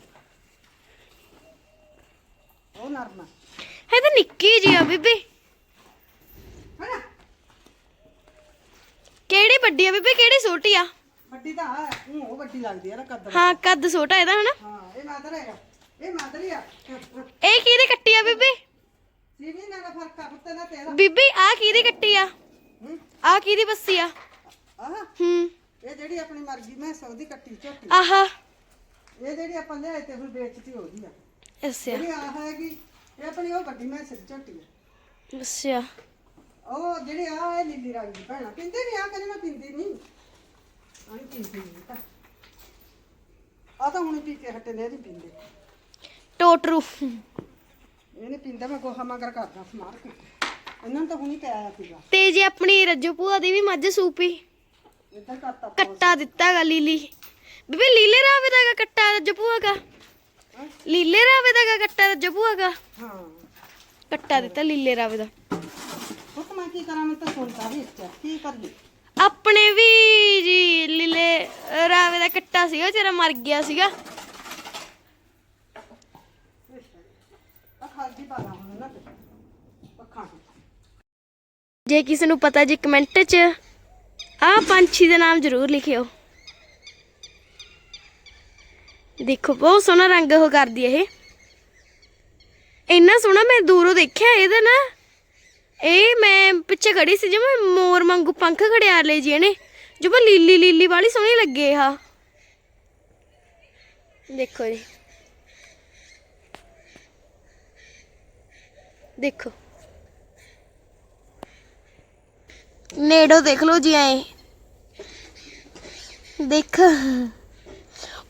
ਉਹ ਨਰਮਾ ਇਹ ਤਾਂ ਨਿੱਕੀ ਜੀ ਆ ਬੀਬੀ। ਹੈਨਾ? ਕਿਹੜੀ ਵੱਡੀ ਆ ਬੀਬੀ? ਕਿਹੜੀ ਛੋਟੀ ਆ? ਵੱਡੀ ਤਾਂ ਆ ਊਂ ਉਹ ਵੱਡੀ ਲੱਗਦੀ ਆ ਨਾ ਕੱਦ ਹਾਂ ਕੱਦ ਛੋਟਾ ਇਹਦਾ ਹਨਾ। ਹਾਂ ਇਹ ਮਾਦਰ ਹੈਗਾ ਇਹ ਮਾਦਰੀ ਆ। ਇਹ ਕਿਹਦੀ ਕੱਟੀ ਆ ਬੀਬੀ? ਸੀਵੀ ਨਾਲ ਦਾ ਫ਼ਰਕ ਆ ਪੁੱਤ ਨਾ ਤੇਰਾ ਬੀਬੀ ਆ ਕਿਹਦੀ ਕੱਟੀ ਆ? ਹੂੰ। ਆ ਕਿਹਦੀ ਬੱਸੀ ਆ? ਆਹ। ਹੂੰ। ਇਹ ਜਿਹੜੀ ਆਪਣੀ ਮਰਜ਼ੀ ਮੈਂ ਸੌਦੀ ਕੱਟੀ ਝੋਟੀ। ਆਹਾ। ਇਹ ਜਿਹੜੀ ਆਪਾਂ ਲਿਆਏ ਤੇ ਹੁਣ ਵੇਚਤੀ ਉਹਦੀ ਆ। ਅੱਛਾ। ਜਿਹੜੀ ਆ ਹੈਗੀ ਇਹ ਆਪਣੀ ਉਹ ਵੱਡੀ ਮੈਂ ਸਿਰ ਝੋਟੀ ਆ। ਅੱਛਾ। ਉਹ ਜਿਹੜੀ ਆ ਇਹ ਨੀਲੀ ਰੰਗ ਦੀ ਭੈਣਾ ਪਿੰਦੇ ਨਹੀਂ ਆ ਕਦੇ ਮੈਂ ਪਿੰਦੀ ਨਹੀਂ ਆਂ ਪਿੰਦੀ ਨਹੀਂ ਤਾਂ। ਆ ਤਾਂ ਹੁਣ ਪੀ ਕੇ ਹਟੇ ਨੇ ਨਹੀਂ ਪਿੰਦੇ। ਟੋਟਰੂ। ਇਹਨੇ ਪਿੰਦਾ ਮੈਂ ਗੋਹਾ ਮਗਰ ਕਰਦਾ ਸਮਾਰ ਕੇ। ਇਹਨਾਂ ਨੂੰ ਤਾਂ ਹੁਣੀ ਪਿਆਇਆ ਸੀਗਾ। ਤੇ ਜੇ ਆਪਣੀ ਰੱਜੋ ਭੂਆ ਦੀ ਵੀ ਮੱਝ ਸੂਪੀ। ਇੱਧਰ ਕਰਤਾ ਕੱਟਾ ਦਿੱਤਾ ਗਾ ਲੀਲੀ। ਬੀਬੀ ਲੀਲੇ ਰਾਵੇ ਦਾ ਗਾ ਕੱਟਾ ਹੈਂ? ਲੀਲੇ ਰਾਵੇ ਦਾ ਗਾ ਕੱਟਾ ਦਾ ਹਾਂ। ਕੱਟਾ ਦਿੱਤਾ ਲੀਲੇ ਰਾਵੇ ਦਾ। ਪੁੱਤ ਮੈਂ ਕੀ ਕਰਾਂ ਮੈਂ ਤਾਂ ਸੁਣਦਾ ਵੀ ਇੱਥੇ ਕੀ ਕਰੀਏ? ਆਪਣੇ ਵੀ ਜੀ ਲੀਲੇ ਰਾਵੇ ਦਾ ਕੱਟਾ ਸੀਗਾ ਜਿਹੜਾ ਮਰ ਗਿਆ ਸੀਗਾ। ਆ ਖਾਲਦੀ ਪਾਣਾ ਹੁਣ ਨਾ ਪੱਖਾਂ ਜੇ ਕਿਸੇ ਨੂੰ ਪਤਾ ਜੀ ਕਮੈਂਟ 'ਚ ਆਹ ਪੰਛੀ ਦੇ ਨਾਮ ਜ਼ਰੂਰ ਲਿਖਿਓ। ਦੇਖੋ, ਬਹੁਤ ਸੋਹਣਾ ਰੰਗ ਉਹ ਕਰਦੀ ਹੈ ਇਹ। ਇੰਨਾ ਸੋਹਣਾ ਮੈਂ ਦੂਰੋਂ ਦੇਖਿਆ, ਇਹਦਾ ਨਾ, ਇਹ ਮੈਂ ਪਿੱਛੇ ਖੜੀ ਸੀ ਜਿਵੇਂ ਮੋਰ ਵਾਂਗੂ ਪੰਖ ਖੜਿਆ ਲਏ ਜੀ ਇਹਨੇ ਜਿਵੇਂ ਲੀਲੀ ਲੀਲੀ ਵਾਲੀ ਸੋਹਣੀ ਲੱਗੇ ਆ। ਦੇਖੋ ਜੀ। ਦੇਖੋ। ਨੇੜੋ ਦੇਖ ਲਓ ਜੀ ਐ। ਦੇਖ।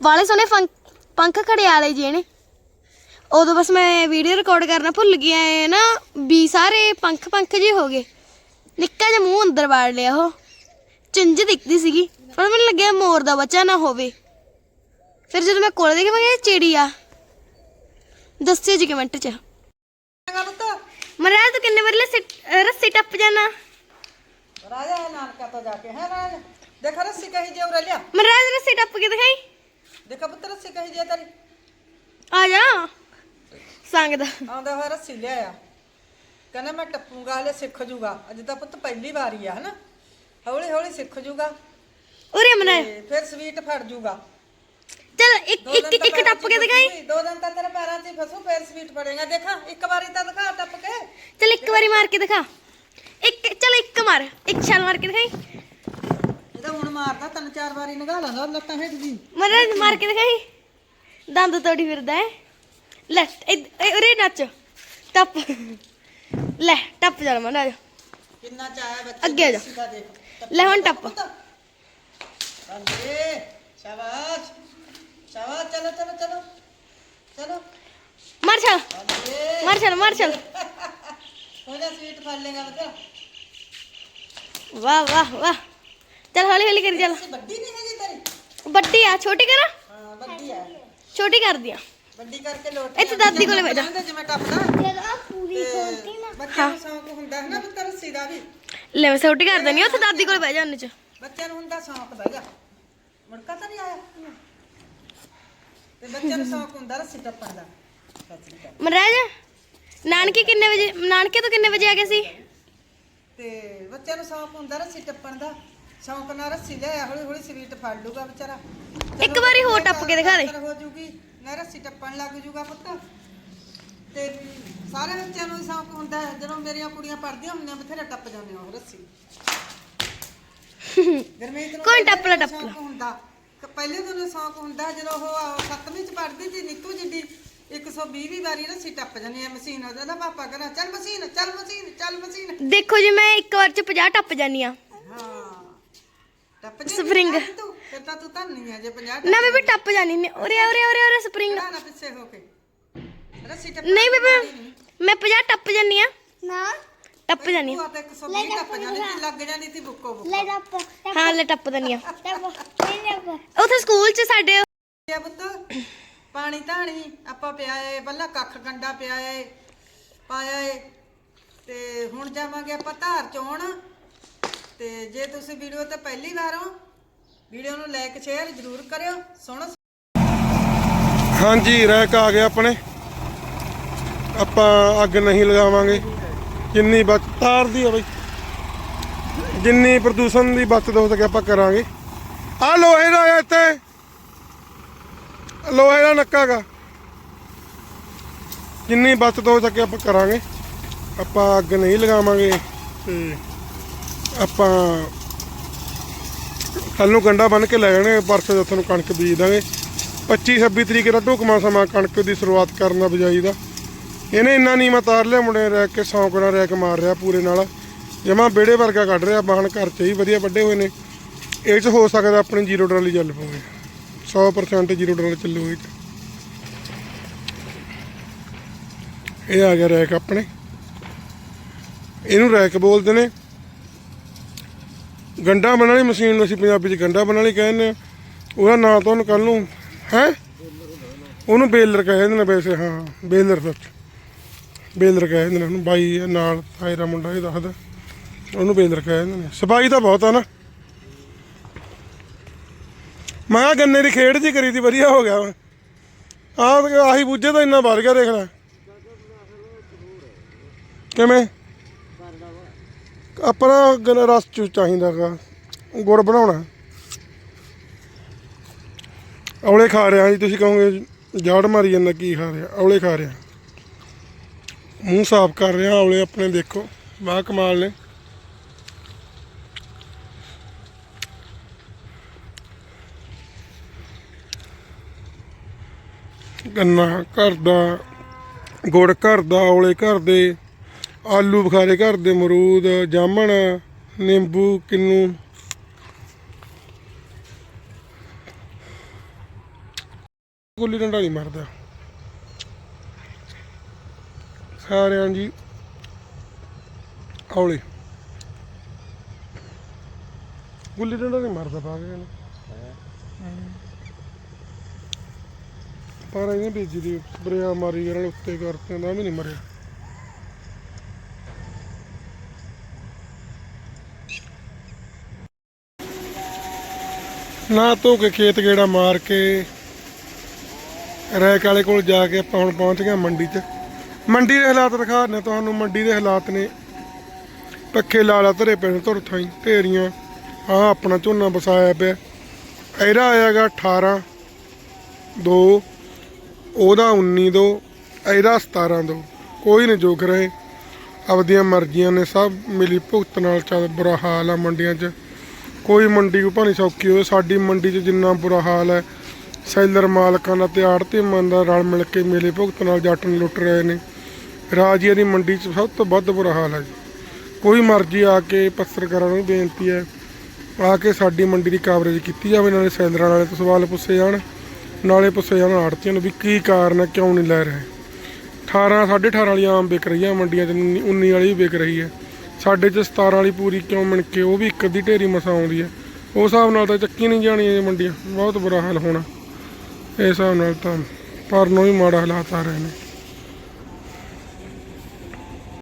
ਵਾਲੇ ਫੰਕ- ਪੰਖ ਖੜਿਆਲੇ ਜੀ ਇਹਨੇ ਉਦੋਂ ਬਸ ਮੈਂ ਵੀਡੀਓ ਰਿਕਾਰਡ ਕਰਨਾ ਭੁੱਲ ਗਈ ਐ ਨਾ ਵੀ ਸਾਰੇ ਪੰਖ ਪੰਖ ਜੇ ਹੋ ਗਏ। ਨਿੱਕਾ ਜਿਹਾ ਮੂੰਹ ਅੰਦਰ ਵਾੜ ਲਿਆ ਉਹ। ਚੁੰਝ ਦਿਖਦੀ ਸੀਗੀ। ਪਰ ਮੈਨੂੰ ਲੱਗਿਆ ਮੋਰ ਦਾ ਬੱਚਾ ਨਾ ਹੋਵੇ। ਫਿਰ ਜਦੋਂ ਮੈਂ ਕੋਲ ਦੇਖਿਆ ਮੈਂ ਕਿਹਾ ਇਹ ਚਿੜੀ ਆ। ਦੱਸਿਓ ਜੀ ਕਮੈਂਟ 'ਚ। ਮਹਾਰਾਜ ਤੂੰ ਕਿੰਨੇ ਵਾਰ ਰੱਸੀ ਟੱਪ ਜਾਣਾ? ਰਾਜਾ ਨਾਨਕਾ ਤੋਂ ਜਾ ਕੇ। ਹੈ ਰਾਜ ਦੇਖ ਰੱਸੀ ਕਹੀ ਜੇ ਉਰੇ ਲਿਆ। ਮਹਾਰਾਜ ਰੱਸੀ ਟੱਪ ਕੇ ਦਿਖਾਈ। ਦੇਖ ਪੁੱਤ ਰੱਸੀ ਕਹੀ ਜੇ ਤੇਰੀ? ਆ ਜਾ। ਸੰਗ ਦਾ। ਆਉਂਦਾ ਹੋਇਆ ਰੱਸੀ ਲਿਆਇਆ। ਕਹਿੰਦਾ ਮੈਂ ਟੱਪੂਗਾ ਹਲੇ ਸਿੱਖ ਜੂਗਾ। ਅੱਜ ਤਾਂ ਪੁੱਤ ਪਹਿਲੀ ਵਾਰੀ ਆ ਹਨਾ? ਹੌਲੀ ਹੌਲੀ ਸਿੱਖ ਜੂਗਾ। ਉਰੇ ਮਹਾਰਾਜ ਤੇ ਫਿਰ ਸਵੀਟ ਫੜ ਜੂਗਾ। ਚਲ ਇੱਕ ਦੋ ਇੱਕ ਦਿਨ ਤਾਂ ਇੱਕ ਪੈਰਾਂ ਟੱਪ ਚ ਕੇ ਦਿਖਾਈ। ਫਸੂਗੀ, ਦੋ ਦਿਨ ਤਾਂ ਤੇਰੇ ਪੈਰਾਂ 'ਚ ਹੀ ਫਸੂ ਫਿਰ ਸਵੀਟ ਫੜੇਗਾ। ਦੇਖਾ ਇੱਕ ਵਾਰੀ ਤਾਂ ਦਿਖਾ ਟੱਪ ਕੇ। ਚਲ ਇੱਕ ਵਾਰੀ ਮਾਰ ਕੇ ਦਿਖਾ। ਇੱਕ ਚਲ ਇੱਕ ਮਾਰ। ਇੱਕ ਛਾਲ ਮਾਰ ਕੇ ਦਿਖਾਈ। ਹੁਣ ਮਾਰਦਾ ਤਿੰਨ ਚਾਰ ਵਾਰੀ ਨਗਾ ਲਾਂਦਾ ਲੱਤਾਂ ਹੇਠ ਦੀ ਮਹਾਰਾਜ ਮਾਰ ਕੇ ਦਿਖਾਈ। ਦੰਦ ਤੋੜੀ ਫਿਰਦਾ ਹੈ। ਲੈ ਉਰੇ ਨੱਚ। ਟੱਪ। ਲੈ ਟੱਪ ਜਾ ਮਹਾਰਾਜ ਕਿੰਨਾ ਚਾਇਆ ਬੱਚੇ ਅੱਗੇ ਜਾ। ਲੈ ਹੁਣ ਟੱਪ। ਬੰਦੇ ਸ਼ਾਬਾਸ਼। ਸ਼ਾਬਾਸ਼ ਚਲੋ ਚਲੋ ਚਲੋ। ਚਲੋ। ਮਾਰ ਬੰਦੇ ਮਾਰ ਛਾਲ ਮਾਰ ਛਾਲ। ਹੋ ਜਾ ਸਵੀਟ ਫੜ ਲੇਗਾ ਬੱਚਾ। ਵਾਹ ਵਾਹ ਵਾਹ। ਚਲ ਹੌਲੀ ਹੌਲੀ ਕਰੀ ਚੱਲ। ਵੱਡੀ ਨਹੀਂ ਹੈਗੀ ਤੇਰੀ। ਵੱਡੀ ਆ ਛੋਟੀ ਕਰਾਂ? ਹਾਂ ਵੱਡੀ ਆ। ਛੋਟੀ ਕਰਦੀ ਆ ਵੱਡੀ ਕਰਕੇ ਲੋਟ ਇੱਥੇ ਦਾਦੀ ਕੋਲੇ ਬਹਿ ਜਾ। ਜਿਵੇਂ ਟੱਪਦਾ। ਜਦੋਂ ਪੂਰੀ ਤੇ ਬੱਚਿਆਂ ਨੂੰ ਸ਼ੌਂਕ ਹੁੰਦਾ ਹੈ ਨਾ ਪੁੱਤ ਰੱਸੀ ਦਾ ਵੀ। ਲੈ ਮੈਂ ਛੋਟੀ ਕਰ ਦਣੀ ਉੱਥੇ ਦਾਦੀ ਕੋਲ ਬਹਿ ਜਾ ਉਹਨੇ ਚ। ਬੱਚਿਆਂ ਨੂੰ ਹੁੰਦਾ ਸ਼ੌਂਕ ਦਾ ਜਾ। ਮੁੜਕਾ ਤਾਂ ਨਹੀਂ ਆਇਆ। ਤੇ ਬੱਚਿਆਂ ਨੂੰ ਸ਼ੌਂਕ ਹੁੰਦਾ ਰੱਸੀ ਟੱਪਣ ਦਾ। ਮਹਾਰਾਜ ਨਾਨਕੇ ਕਿੰਨੇ ਵਜੇ ਨਾਨਕੇ ਤੋਂ ਕਿੰਨੇ ਵਜੇ ਆ ਗਏ ਸੀ? ਤੇ ਬੱਚਿਆਂ ਨੂੰ ਸ਼ੌਂਕ ਹੁੰਦਾ ਰੱਸੀ ਟੱਪਣ ਦਾ। ਸ਼ੌਂਕ ਨਾਲ ਰੱਸੀ ਲਿਆ ਹੌਲੀ ਹੌਲੀ ਸਵੀਟ ਫੜ ਲੂਗਾ ਵਿਚਾਰਾ। ਇੱਕ ਵਾਰੀ ਹੋਰ ਟੱਪ ਕੇ ਦਿਖਾ ਦੇ। ਹੋ ਜੂਗੀ ਨਾ ਰੱਸੀ ਟੱਪਣ ਲੱਗ ਜੂਗਾ ਪੁੱਤ। ਤੇ ਸਾਰੇ ਬੱਚਿਆਂ ਨੂੰ ਸ਼ੌਂਕ ਹੁੰਦਾ ਹੈ ਜਦੋਂ ਮੇਰੀਆਂ ਕੁੜੀਆਂ ਪੜ੍ਹਦੀਆਂ ਹੁੰਦੀਆਂ ਬਥੇਰਾ ਟੱਪ ਜਾਂਦੇ ਉਹ ਰੱਸੀ। ਗਰਮੀਤ ਨੂੰ *laughs* ਕੋਈ ਟੱਪ ਲਾ, ਪਹਿਲੇ ਟੱਪ ਲਾ। ਸ਼ੌਂਕ ਹੁੰਦਾ। ਤੇ ਪਹਿਲੇ ਦਿਨ ਸ਼ੌਂਕ ਹੁੰਦਾ ਜਦੋਂ ਉਹ ਸੱਤਵੀਂ ਚ ਪੜ੍ਹਦੀ ਸੀ ਨਿੱਕੂ ਜਿੱਡੀ 120 ਵੀਹ ਵਾਰੀ ਰੱਸੀ ਟੱਪ ਜਾਂਦੀ ਹੈ ਮਸ਼ੀਨ ਉਹਦਾ ਨਾ ਪਾਪਾ ਕਹਿੰਦਾ ਚੱਲ ਮਸ਼ੀਨ ਚੱਲ ਮਸ਼ੀਨ ਚੱਲ ਮਸ਼ੀਨ। ਦੇਖੋ ਜੀ ਮੈਂ ਇੱਕ ਵਾਰ ਚ 50 ਟੱਪ ਜਾਨੀ ਆ ਹਾਂ। Spring. ਤੂੰ ਫਿਰ ਤਾਂ ਤੂੰ ਧੰਨੀ ਆ ਜੇ 50 ਨਾ ਮੈਂ ਵੀ ਟੱਪ ਜਾਨੀ ਨੇ ਉਰੇ ਆ, ਉਰੇ ਆ, ਉਰੇ ਆ, ਉਰੇ ਸਪਰਿੰਗ। ਨਾ ਨਾ ਪਿੱਛੇ ਹੋ ਕੇ। ਰੱਸੀ ਟੱਪ ਨਹੀਂ ਬੇਬੇ ਮੈਂ 50 ਟੱਪ ਜੰਨੀ ਆ। ਨਾ। ਟੱਪ ਜੰਨੀ ਤੂੰ ਤਾਂ 120 ਟੱਪ ਜਾਣੀ ਸੀ ਲੱਗ ਜਾਣੀ ਸੀ ਬੁੱਕੋ ਬੁੱਕੋ। ਲੈ ਟੱਪ ਟੱਪ। ਹਾਂ ਲੈ ਟੱਪ ਦੰਨੀ ਆ। ਉੱਥੇ ਸਕੂਲ 'ਚ ਸਾਡੇ ਆ ਪੁੱਤ ਪਾਣੀ ਧਾਣੀ ਆਪਾਂ ਪਿਆ ਏ ਪਹਿਲਾਂ ਕੱਖ ਗੰਡਾ ਪਿਆ ਏ ਪਾਇਆ ਏ। ਤੇ ਹੁਣ ਜਾਵਾਂਗੇ ਆਪਾਂ ਧਾਰ ਚੋਣ। ਤੇ ਜੇ ਤੁਸੀਂ ਵੀਡੀਓ ਤੇ ਪਹਿਲੀ ਵਾਰ ਹੋ ਵੀਡੀਓ ਨੂੰ ਲਾਈਕ ਸ਼ੇਅਰ ਜ਼ਰੂਰ ਕਰਿਓ। ਸੁਣੋ ਹਾਂਜੀ ਰੈਕ ਆ ਗਿਆ ਆਪਣੇ। ਆਪਾਂ ਅੱਗ ਨਹੀਂ ਲਗਾਵਾਂਗੇ। ਜਿੰਨੀ ਬਚ ਤਾਰਦੀ ਆ ਬਈ। ਜਿੰਨੀ ਪ੍ਰਦੂਸ਼ਣ ਦੀ ਬਚਤ ਹੋ ਸਕੇ ਆਪਾਂ ਕਰਾਂਗੇ। ਆ ਲੋਹੇ ਦਾ ਆ ਇੱਥੇ। ਲੋਹੇ ਦਾ ਨੱਕਾ ਗਾ। ਜਿੰਨੀ ਬਚਤ ਹੋ ਸਕੇ ਆਪਾਂ ਕਰਾਂਗੇ। ਆਪਾਂ ਅੱਗ ਨਹੀਂ ਲਗਾਵਾਂਗੇ। ਤੇ ਆਪਾਂ ਕੱਲ ਨੂੰ ਗੰਡਾ ਬੰਨ ਕੇ ਲੈ ਜਾਣੇ ਪਰਸੋਂ ਜਦੋਂ ਨੂੰ ਕਣਕ ਬੀਜ ਦਾਂਗੇ। 25 26 ਤਰੀਕ ਦਾ ਢੁਕਮਾ ਸਮਾਂ ਕਣਕ ਦੀ ਸ਼ੁਰੂਆਤ ਕਰਨ ਦਾ ਬਜਾਈ ਦਾ। ਇਹਨੇ ਇੰਨਾ ਨੀਮਾ ਤਾਰ ਲਿਆ, ਮੁੰਡੇ ਨੇ ਰੈਕ ਕੇ ਸੌਂਕ ਨਾਲ ਰੈਕ ਮਾਰ ਰਿਹਾ ਪੂਰੇ ਨਾਲ। ਜਮਾ ਬੇੜੇ ਵਰਗਾ ਕੱਢ ਰਿਹਾ ਬਾਹਣ ਘਰ ਚ ਹੀ ਵਧੀਆ ਵੱਡੇ ਹੋਏ ਨੇ। ਇਹ ਚ ਹੋ ਸਕਦਾ ਆਪਣੀ ਜ਼ੀਰੋ ਟਰਾਲੀ ਚੱਲ ਪਵੇ। 100% ਜ਼ੀਰੋ ਟਰਾਲੀ ਚੱਲੂ ਇਹ ਇਹ ਆ ਗਿਆ ਰੈਕ ਆਪਣੇ। ਇਹਨੂੰ ਰੈਕ ਬੋਲਦੇ ਨੇ। ਗੰਡਾ ਬਣਨ ਵਾਲੀ ਮਸ਼ੀਨ ਨੂੰ ਅਸੀਂ ਪੰਜਾਬੀ ਚ ਗੰਡਾ ਬਣਨ ਵਾਲੀ ਕਹਿੰਦੇ ਆ ਉਹਦਾ ਨਾਂ ਤਾਂ ਉਹਨੂੰ ਕੱਲ ਨੂੰ, ਹੈ? ਉਹਨੂੰ ਬੇਲਰ ਕਹਿੰਦੇ ਨੇ ਵੈਸੇ, ਹਾਂ, ਬੇਲਰ ਸੱਚ। ਬੇਲਰ ਕਹਿੰਦੇ ਨੇ ਉਹਨੂੰ, ਬਾਈ ਨਾਲ ਤਾਇਰਾ ਮੁੰਡਾ ਇਹ ਦੱਸਦਾ। ਉਹਨੂੰ ਬੇਲਰ ਕਹਿੰਦੇ ਨੇ। ਸਫ਼ਾਈ ਤਾਂ ਬਹੁਤ ਆ ਨਾ। ਮੈਂ ਗੰਨੇ ਦੀ ਖੇਡ ਜੀ ਕਰੀ ਦੀ, ਵਧੀਆ ਹੋ ਗਿਆ ਆਹ ਆਹੀ ਬੁੱਝੇ ਤਾਂ ਇੰਨਾ ਵੱਧ ਗਿਆ, ਦੇਖ ਲੈ। ਕਿਵੇਂ? ਆਪਣਾ ਗਨ ਰਸ ਚੂ ਚਾਹੀਦਾਗਾ ਗੁੜ ਬਣਾਉਣਾ। ਔਲੇ ਖਾ ਰਿਹਾ ਜੀ, ਤੁਸੀਂ ਕਹੋਗੇ, ਜਾੜ ਮਾਰੀ ਜਾਂਦਾ, ਕੀ ਖਾ ਰਿਹਾ? ਔਲੇ ਖਾ ਰਿਹਾ। ਮੂੰਹ ਸਾਫ਼ ਕਰ ਰਿਹਾ, ਔਲੇ ਆਪਣੇ ਦੇਖੋ, ਵਾਹ ਕਮਾਲ ਨੇ। ਗੰਨਾ ਘਰ ਦਾ, ਗੁੜ ਘਰ ਦਾ, ਔਲੇ ਘਰ ਦੇ। ਆਲੂ ਬੁਖਾਰੇ, ਘਰ ਦੇ ਮਰੂਦ ਜਾਮਣ, ਨਿੰਬੂ, ਕਿੰਨੂ। ਗੁੱਲੀ ਡੰਡਾ ਨਹੀਂ ਮਰਦਾ। ਸਾਰਿਆਂ ਜੀ ਔਲੇ। ਗੁੱਲੀ ਡੰਡਾ ਨਹੀਂ ਮਰਦਾ, ਪਾ ਕੇ ਇਹਨੂੰ। ਪਰ ਇਹਨੇ ਬੀਜੀ ਦੀ ਸਪਰੇਆ ਮਾਰੀ ਕਰਨ ਉੱਤੇ ਕਰਤੇ ਨਾ ਵੀ ਨਹੀਂ ਮਰਿਆ। ਨਾ ਧੋ ਕੇ ਖੇਤ ਗੇੜਾ ਮਾਰ ਕੇ ਰੈਕ ਵਾਲੇ ਕੋਲ ਜਾ ਕੇ ਆਪਾਂ ਹੁਣ ਪਹੁੰਚ ਗਏ ਮੰਡੀ 'ਚ। ਮੰਡੀ ਦੇ ਹਾਲਾਤ ਦਿਖਾ ਰਹੇ ਤੁਹਾਨੂੰ। ਮੰਡੀ ਦੇ ਹਾਲਾਤ ਨੇ ਪੱਖੇ ਲਾਲਾ ਧਰੇ ਪਏ ਨੇ ਧੁਰ ਥਾਈ, ਢੇਰੀਆਂ। ਆ ਆਪਣਾ ਝੋਨਾ ਵਸਾਇਆ ਪਿਆ। ਇਹਦਾ ਆਇਆਗਾ 18 2 ਉਹਦਾ 19 ਦੋ, ਇਹਦਾ 17 ਦੋ। ਕੋਈ ਨਹੀਂ ਜੋਗ ਰਹੇ। ਆਪਦੀਆਂ ਮਰਜ਼ੀਆਂ ਨੇ ਸਭ ਮਿਲੀ ਭੁਗਤ ਨਾਲ ਚੱਲ ਬੁਰਾ ਹਾਲ ਆ ਮੰਡੀਆਂ 'ਚ। ਕੋਈ ਮੰਡੀ ਕੋ ਭਾਣੀ ਸੌਖੀ ਹੋਵੇ, ਸਾਡੀ ਮੰਡੀ 'ਚ ਜਿੰਨਾ ਬੁਰਾ ਹਾਲ ਹੈ, ਸੈਲਰ ਮਾਲਕਾਂ ਦਾ ਤੇ ਆੜਤੀ ਮੰਨ ਦਾ ਰਲ ਮਿਲ ਕੇ ਮੇਲੇ ਭੁਗਤ ਨਾਲ ਜੱਟ ਨੂੰ ਲੁੱਟ ਰਹੇ ਨੇ। ਰਾਜੀਆਂ ਦੀ ਮੰਡੀ 'ਚ ਸਭ ਤੋਂ ਵੱਧ ਬੁਰਾ ਹਾਲ ਹੈ ਜੀ। ਕੋਈ ਮਰਜ਼ੀ ਆ ਕੇ ਪੱਤਰਕਾਰਾਂ ਨੂੰ ਬੇਨਤੀ ਹੈ, ਆ ਕੇ ਸਾਡੀ ਮੰਡੀ ਦੀ ਕਵਰੇਜ ਕੀਤੀ ਜਾਵੇ, ਨਾਲੇ ਸੈਲਰਾਂ ਵਾਲੇ ਤੋਂ ਸਵਾਲ ਪੁੱਛੇ ਜਾਣ, ਨਾਲੇ ਪੁੱਛੇ ਜਾਣ ਆੜਤੀਆਂ ਨੂੰ ਵੀ ਕੀ ਕਾਰਨ ਹੈ, ਕਿਉਂ ਨਹੀਂ ਲੈ ਰਹੇ। 18 18.5 ਵਾਲੀ ਆਮ ਵਿਕ ਰਹੀ ਆ ਮੰਡੀਆਂ 'ਚ 19 ਵਾਲੀ ਵੀ ਵਿਕ ਰਹੀ ਹੈ। ਸਾਡੇ 'ਚ 17 ਵਾਲੀ ਪੂਰੀ ਕਿਉਂ ਮਿਣ ਕੇ ਉਹ ਵੀ ਇੱਕ ਅੱਧੀ ਢੇਰੀ ਮਸਾ ਆਉਂਦੀ ਹੈ ਉਸ ਹਿਸਾਬ ਨਾਲ ਤਾਂ ਚੱਕੀ ਨਹੀਂ ਜਾਣੀਆਂ ਇਹ ਮੰਡੀਆਂ, ਬਹੁਤ ਬੁਰਾ ਹਾਲ ਹੋਣਾ। ਇਸ ਹਿਸਾਬ ਨਾਲ ਤਾਂ ਪਰ ਨੂੰ ਵੀ ਮਾੜਾ ਹਾਲਾਤ ਆ ਰਹੇ ਨੇ।